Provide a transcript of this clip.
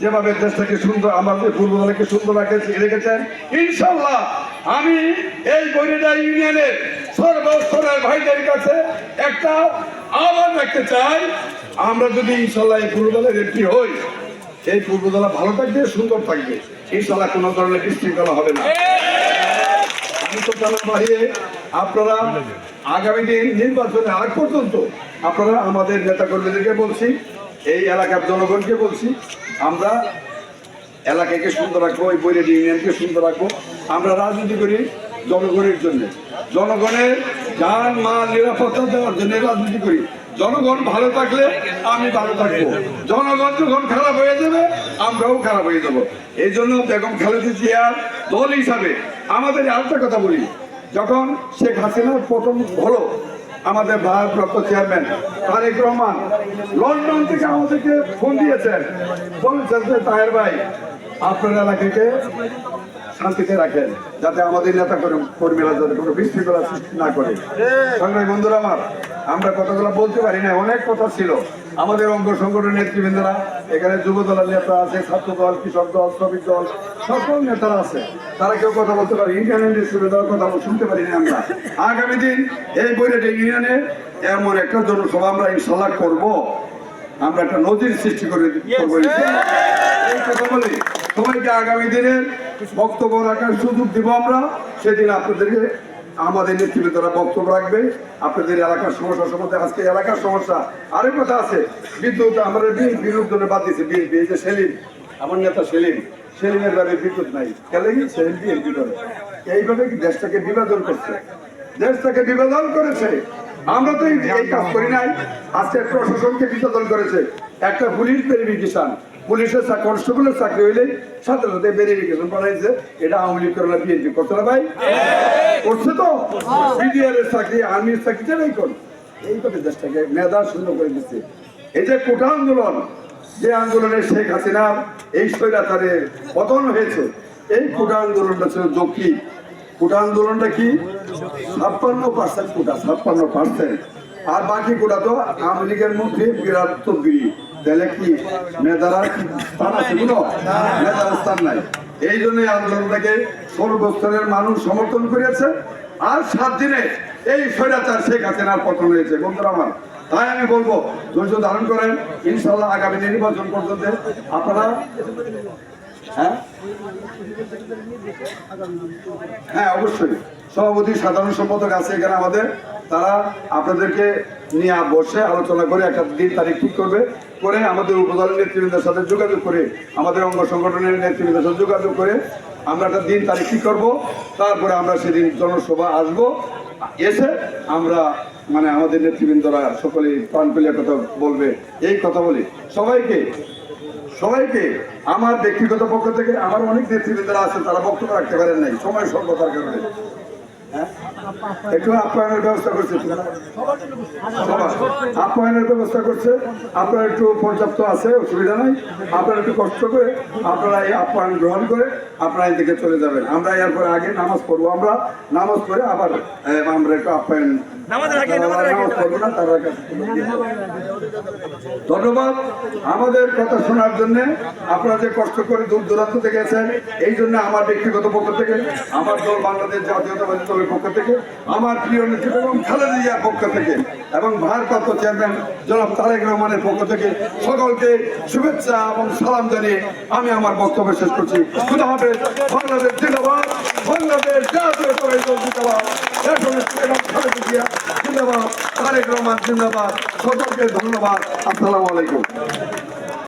যেভাবে দেশটাকে সুন্দর আমাদের পূর্বদলকে সুন্দর রাখে- রেখেছেন ইনশাল্লাহ আমি এই বৈরিডা ইউনিয়নের সর্বস্তরের ভাইদের কাছে একটা আহ্বান রাখতে চাই। আমরা যদি ইনশাল্লাহ এই পূর্বদলের একটি হই, এই পূর্বদলা ভালো থাকবে, সুন্দর থাকবে। ইনশাল্লাহ কোনো ধরনের বিশৃঙ্খলা হবে না। আমি তো বাড়িয়ে আপনারা আগামী দিন নির্বাচনের আগ পর্যন্ত আপনারা আমাদের নেতা কর্মীদেরকে বলছি এই এলাকার জনগণকে বলছি, আমরা এলাকাকে সুন্দর রাখব, এই বৈরেড ইউনিয়নকে সুন্দর রাখব। আমরা রাজনীতি করি জনগণের জন্য। জনগণের যান, মাল, নিরাপত্তা দেওয়ার জন্য রাজনীতি করি। জনগণ ভালো থাকলে আমি ভালো থাকব। জনগণ যখন খারাপ হয়ে যাবে, আমরাও খারাপ হয়ে যাব। এই জন্য বেগম খালেদা জিয়ার দল হিসাবে আমাদের আরেকটা কথা বলি। যখন শেখ হাসিনার প্রথম হলো আমাদের ভারপ্রাপ্ত চেয়ারম্যান তারেক রহমান লন্ডন থেকে আমাদেরকে ফোন দিয়েছেন। বলেছেন তাহের ভাই, আপনার এলাকাকে শান্তিতে রাখেন যাতে আমাদের নেতা কর্মী- কর্মীরা যাতে কোনো বিশৃঙ্খলা সৃষ্টি না করে। সংগ্রামী বন্ধুরা আমার আমরা কথাগুলো বলতে পারি না অনেক কথা ছিল। আমাদের অঙ্গ সংগঠনের নেতৃবৃন্দরা এখানে যুব দলের নেতা আছে ছাত্র দল কৃষক দল শ্রমিক দল সকল নেতারা আছে। তারা কেউ কথা বলতে পারে ইন্ডিয়ান ইন্ডাস্ট্রি দেওয়ার কথা শুনতে পারি না আমরা। আগামী দিন এই বইটা ইউনিয়নে এমন একটা জনসভা আমরা ইনশাল্লাহ করব। আমরা একটা নদীর সৃষ্টি করে করব। এই কথা বলি। সবাইকে আগামী দিনের বক্তব্য রাখার সুযোগ দিব আমরা। সেদিন আপনাদেরকে আমাদের নেতৃবৃন্দরা বক্তব্য রাখবে। আপনাদের এলাকার সমস্যা সম্বন্ধে আজকে এলাকার সমস্যা আরেক কথা আছে। বিদ্যুৎ আমাদের বিরুদ্ধে বাদ দিয়েছে। বিএনপি, এই যে সেলিম, আমার নেতা সেলিম, সেলিমের বাড়ি বিদ্যুৎ নাই। কেন কি সেলিম বিএনপি করে? এইভাবে কি দেশটাকে বিভাজন করছে? দেশটাকে বিভাজন করেছে। আমরা তো এই কাজ করি নাই। আজকে প্রশাসনকে বিভাজন করেছে। একটা পুলিশ ভেরিফিকেশন পুলিশের চা- কনস্টেবলের চাকরি হইলে সাথে সাথে ভেরিফিকেশন বানাইছে এটা আওয়ামী লীগ করে না, বিএনপি করছে না ভাই। করছে তো। বিডিআর এর চাকরি, আর্মির চাকরি যে নাই যারাই কোন এইভাবে দেশটাকে মেধা শূন্য করে দিচ্ছে। এই যে কোটা আন্দোলন, যে আন্দোলনে শেখ হাসিনার এই স্বৈরাচারের পতন হয়েছে, এই কোটা আন্দোলনটা ছিল যৌক্তিক। কোটা আন্দোলনটা কি? ছাপ্পান্ন পার্সেন্ট কোটা, ছাপ্পান্ন পার্সেন্ট। আর বাকি কোটা তো আওয়ামী লীগের মধ্যে বিরাট তদবিরি। তাহলে কি? মেধারা স্থান আছে কোনো? মেধার স্থান নাই। এই জন্যই আন্দোলনটাকে সর্বস্তরের মানুষ সমর্থন করেছে। আর সাত দিনে এই স্বৈরাচার শেখ হাসিনার পতন হয়েছে, বন্ধুরা আমার। তাই আমি বলব, ধৈর্য ধারণ করেন। ইনশাল্লাহ আগামী নির্বাচন পর্যন্ত আপনারা হ্যাঁ? হ্যাঁ অবশ্যই। সভাপতি, সাধারণ সম্পাদক আছে এখানে আমাদের। তারা আপনাদেরকে নিয়ে বসে আলোচনা করে একটা দিন তারিখ ঠিক করবে। করে আমাদের উপদলের নেতৃবৃন্দের সাথে যোগাযোগ করে, আমাদের অঙ্গ সংগঠনের নেতৃবৃন্দের সাথে যোগাযোগ করে আমরা একটা দিন তারিখ ঠিক করব। তারপরে আমরা সেদিন জনসভা আসব। এসে আমরা মানে আমাদের নেতৃবৃন্দরা সকলেই প্রাণ পেলে কথা বলবে। এই কথা বলি। সবাইকে সবাইকে আমার ব্যক্তিগত পক্ষ থেকে আমার অনেক নেতৃবৃন্দরা আছেন, তারা বক্তব্য রাখতে পারেন নাই সময় স্বল্পতার কারণে? একটু আপ্যায়নের ব্যবস্থা করছে আপ্যায়নের ব্যবস্থা করছে। আপনার একটু পর্যাপ্ত আছে অসুবিধা নাই। আপনারা একটু কষ্ট করে আপনারা এই আপ্যায়ন গ্রহণ করে আপনারা এই দিকে চলে যাবেন। আমরা এরপরে আগে নামাজ পড়ব আমরা। নামাজ পড়ে আবার আমরা একটু আপ্যায়ন ধন্যবাদ। আমাদের কথা শোনার জন্য আপনারা যে কষ্ট করে দূর দূরান্ত থেকে এসেন এই জন্য আমার ব্যক্তিগত পক্ষ থেকে আমার দল বাংলাদেশ জাতীয়তাবাদী দলের পক্ষ থেকে, আমার প্রিয় নেত্রী এবং খালেদা পক্ষ থেকে এবং ভারপ্রাপ্ত চেয়ারম্যান জনাব তারেক রহমানের পক্ষ থেকে সকলকে শুভেচ্ছা এবং সালাম জানিয়ে আমি আমার বক্তব্য শেষ করছি। খুদা জিন্দাবাদ, তারেক রহমান জিন্দাবাদ। সকলকে ধন্যবাদ। আসসালামু আলাইকুম।